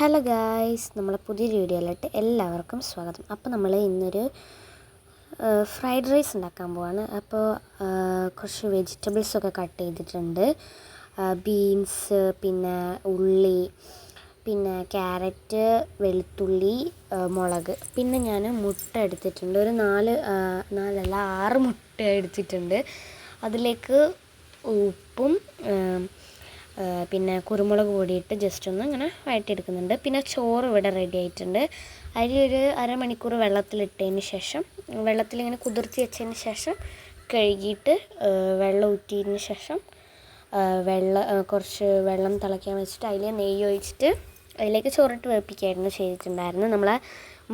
Hello guys നമ്മളെ പുതിയൊരു വീഡിയോയിലോട്ട് എല്ലാവർക്കും സ്വാഗതം. അപ്പോൾ നമ്മൾ ഇന്നൊരു ഫ്രൈഡ് റൈസ് ഉണ്ടാക്കാൻ പോവാണ്. അപ്പോൾ കുറച്ച് വെജിറ്റബിൾസൊക്കെ കട്ട് ചെയ്തിട്ടുണ്ട്. ബീൻസ് പിന്നെ ഉള്ളി പിന്നെ ക്യാരറ്റ് വെളുത്തുള്ളി മുളക്. പിന്നെ ഞാൻ മുട്ട എടുത്തിട്ടുണ്ട്. ഒരു നാല് നാലല്ല ആറ് മുട്ട എടുത്തിട്ടുണ്ട്. അതിലേക്ക് ഉപ്പും പിന്നെ കുരുമുളക് പൊടിയിട്ട് ജസ്റ്റ് ഒന്ന് ഇങ്ങനെ വഴറ്റിയെടുക്കുന്നുണ്ട്. പിന്നെ ചോറ് ഇവിടെ റെഡി ആയിട്ടുണ്ട്. അരി ഒരു അരമണിക്കൂർ വെള്ളത്തിലിട്ടതിന് ശേഷം വെള്ളത്തിൽ ഇങ്ങനെ കുതിർത്തി വെച്ചതിന് ശേഷം കഴുകിയിട്ട് വെള്ളം ഊറ്റിയതിന് ശേഷം വെള്ള കുറച്ച് വെള്ളം തിളയ്ക്കാൻ വെച്ചിട്ട് അതിൽ നെയ്യ് ഒഴിച്ചിട്ട് അതിലേക്ക് ചോറിട്ട് വേപ്പിക്കുകയായിരുന്നു ചെയ്തിട്ടുണ്ടായിരുന്നു നമ്മളെ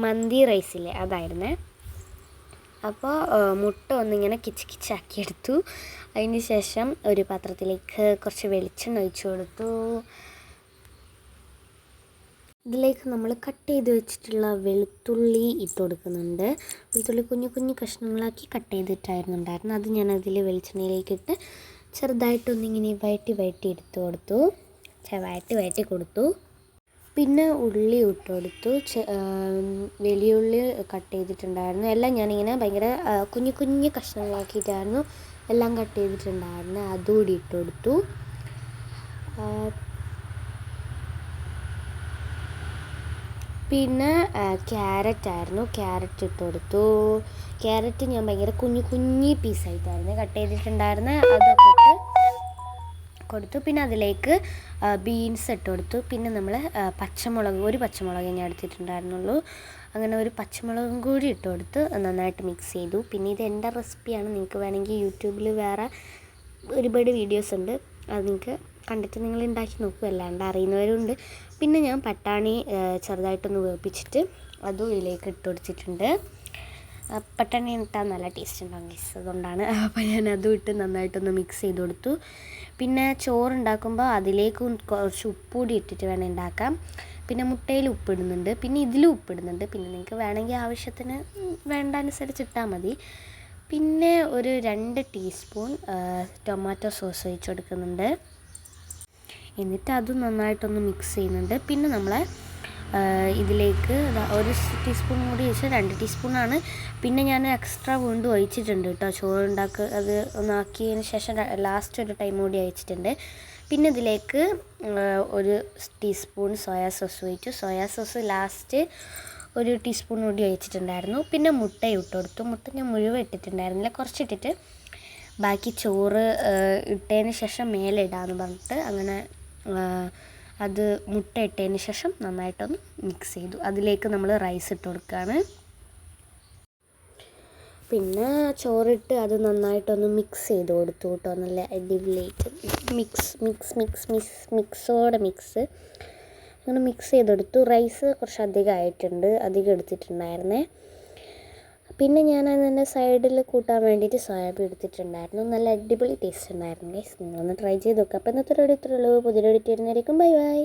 മന്തി റൈസിലെ അതായിരുന്നേ. അപ്പോൾ മുട്ട ഒന്നിങ്ങനെ കിച്ച് കിച്ചാക്കി എടുത്തു. അതിന് ശേഷം ഒരു പാത്രത്തിലേക്ക് കുറച്ച് വെളിച്ചെണ്ണ ഒഴിച്ചു കൊടുത്തു. ഇതിലേക്ക് നമ്മൾ കട്ട് ചെയ്ത് വെച്ചിട്ടുള്ള വെളുത്തുള്ളി ഇട്ട് കൊടുക്കുന്നുണ്ട്. വെളുത്തുള്ളി കുഞ്ഞു കുഞ്ഞു കഷ്ണങ്ങളാക്കി കട്ട് ചെയ്തിട്ടായിരുന്നു ഉണ്ടായിരുന്നത്. അത് ഞാൻ അതിൽ വെളിച്ചെണ്ണയിലേക്ക് ഇട്ട് ചെറുതായിട്ടൊന്നിങ്ങനെ വയറ്റി വയറ്റി എടുത്തു കൊടുത്തു. വയറ്റി വയറ്റി കൊടുത്തു. പിന്നെ ഉള്ളി ഇട്ട് കൊടുത്തു വലിയുള്ളി കട്ട് ചെയ്തിട്ടുണ്ടായിരുന്നു. എല്ലാം ഞാനിങ്ങനെ ഭയങ്കര കുഞ്ഞു കുഞ്ഞു കഷ്ണങ്ങളാക്കിയിട്ടായിരുന്നു എല്ലാം കട്ട് ചെയ്തിട്ടുണ്ടായിരുന്നു. അതുകൂടി ഇട്ട് കൊടുത്തു പിന്നെ ക്യാരറ്റ് ആയിരുന്നു. ക്യാരറ്റ് ഇട്ട് കൊടുത്തു ക്യാരറ്റ് ഞാൻ ഭയങ്കര കുഞ്ഞു കുഞ്ഞി പീസായിട്ടായിരുന്നു കട്ട് ചെയ്തിട്ടുണ്ടായിരുന്നത് അതൊക്കെ ഇട്ട് കൊടുത്തു. പിന്നെ അതിലേക്ക് ബീൻസ് ഇട്ട് കൊടുത്തു. പിന്നെ നമ്മൾ പച്ചമുളക് ഒരു പച്ചമുളക് ഞാൻ എടുത്തിട്ടുണ്ടായിരുന്നുള്ളൂ. അങ്ങനെ ഒരു പച്ചമുളകും കൂടി ഇട്ട് കൊടുത്ത് നന്നായിട്ട് മിക്സ് ചെയ്തു. പിന്നെ ഇത് എന്റെ റെസിപ്പിയാണ്. നിങ്ങൾക്ക് വേണമെങ്കിൽ യൂട്യൂബിൽ വേറെ ഒരുപാട് വീഡിയോസ് ഉണ്ട്. അത് നിങ്ങൾക്ക് കണ്ടിട്ട് നിങ്ങൾ ഉണ്ടാക്കി നോക്കും. അല്ലാണ്ട് അറിയുന്നവരുണ്ട്. പിന്നെ ഞാൻ പട്ടാണി ചെറുതായിട്ടൊന്ന് വേപ്പിച്ചിട്ട് അതും ഇതിലേക്ക് ഇട്ട് കൊടുത്തിട്ടുണ്ട്. പട്ടാണി ഇട്ടാൽ നല്ല ടേസ്റ്റ് ഉണ്ടാകും ഗൈസ് അതുകൊണ്ടാണ് അപ്പോൾ ഞാൻ അതും ഇട്ട് നന്നായിട്ടൊന്ന് മിക്സ് ചെയ്ത് കൊടുത്തു. പിന്നെ ചോറുണ്ടാക്കുമ്പോൾ അതിലേക്ക് കുറച്ച് ഉപ്പ് കൂടി ഇട്ടിട്ട് വേണം ഉണ്ടാക്കാം പിന്നെ മുട്ടയിൽ ഉപ്പിടുന്നുണ്ട് പിന്നെ ഇതിലും ഉപ്പിടുന്നുണ്ട് പിന്നെ നിങ്ങൾക്ക് വേണമെങ്കിൽ ആവശ്യത്തിന് വേണ്ട അനുസരിച്ച് ഇട്ടാൽ മതി. പിന്നെ ഒരു രണ്ട് ടീസ്പൂൺ ടൊമാറ്റോ സോസ് ഒഴിച്ച് കൊടുക്കുന്നുണ്ട്. എന്നിട്ട് അതും നന്നായിട്ടൊന്ന് മിക്സ് ചെയ്യുന്നുണ്ട്. പിന്നെ നമ്മളെ ഇതിലേക്ക് ഒരു ടീസ്പൂൺ കൂടി ഒഴിച്ച് രണ്ട് ടീസ്പൂണാണ് പിന്നെ ഞാൻ എക്സ്ട്രാ വീണ്ടും ഒഴിച്ചിട്ടുണ്ട് കേട്ടോ. ചോറുണ്ടാക്കുക അത് ഒന്നാക്കിയതിന് ശേഷം ലാസ്റ്റ് ഒരു ടൈം കൂടി അയച്ചിട്ടുണ്ട് പിന്നെ ഇതിലേക്ക് ഒരു ടീസ്പൂൺ സോയാ സോസ് ഒഴിച്ചു. സോയാ സോസ് ലാസ്റ്റ് ഒരു ടീസ്പൂൺ കൂടി ഒഴിച്ചിട്ടുണ്ടായിരുന്നു. പിന്നെ മുട്ട ഇട്ട് കൊടുത്തു മുട്ട ഞാൻ മുഴുവൻ ഇട്ടിട്ടുണ്ടായിരുന്നില്ല. കുറച്ചിട്ടിട്ട് ബാക്കി ചോറ് ഇട്ടതിന് ശേഷം മേലെ പറഞ്ഞിട്ട് അങ്ങനെ അത് മുട്ട ഇട്ടതിന് ശേഷം നന്നായിട്ടൊന്ന് മിക്സ് ചെയ്തു. അതിലേക്ക് നമ്മൾ റൈസ് ഇട്ട് കൊടുക്കുകയാണ്. പിന്നെ ചോറിട്ട് അത് നന്നായിട്ടൊന്ന് മിക്സ് ചെയ്ത് കൊടുത്തു കേട്ടോ. നല്ല അടിപൊളിയായിട്ട് മിക്സ് മിക്സ് മിക്സ് മിക്സ് മിക്സോടെ മിക്സ് അങ്ങനെ മിക്സ് ചെയ്തെടുത്തു. റൈസ് കുറച്ച് അധികം ആയിട്ടുണ്ട്. അധികം എടുത്തിട്ടുണ്ടായിരുന്നേ. പിന്നെ ഞാൻ അതിന്റെ സൈഡിൽ കൂട്ടാൻ വേണ്ടിയിട്ട് സോയാബീൻ എടുത്തിട്ടുണ്ടായിരുന്നു. നല്ല അടിപൊളി ടേസ്റ്റ് ഉണ്ടായിരുന്നു ഗൈസ് നിങ്ങളൊന്ന് ട്രൈ ചെയ്ത് നോക്കുക അപ്പോൾ ഇന്നത്തെ ഒരു ഇത്രയുള്ളൂ പുതിയൊരു എഡിറ്റ് വരുന്നതായിരിക്കും ബൈ ബൈ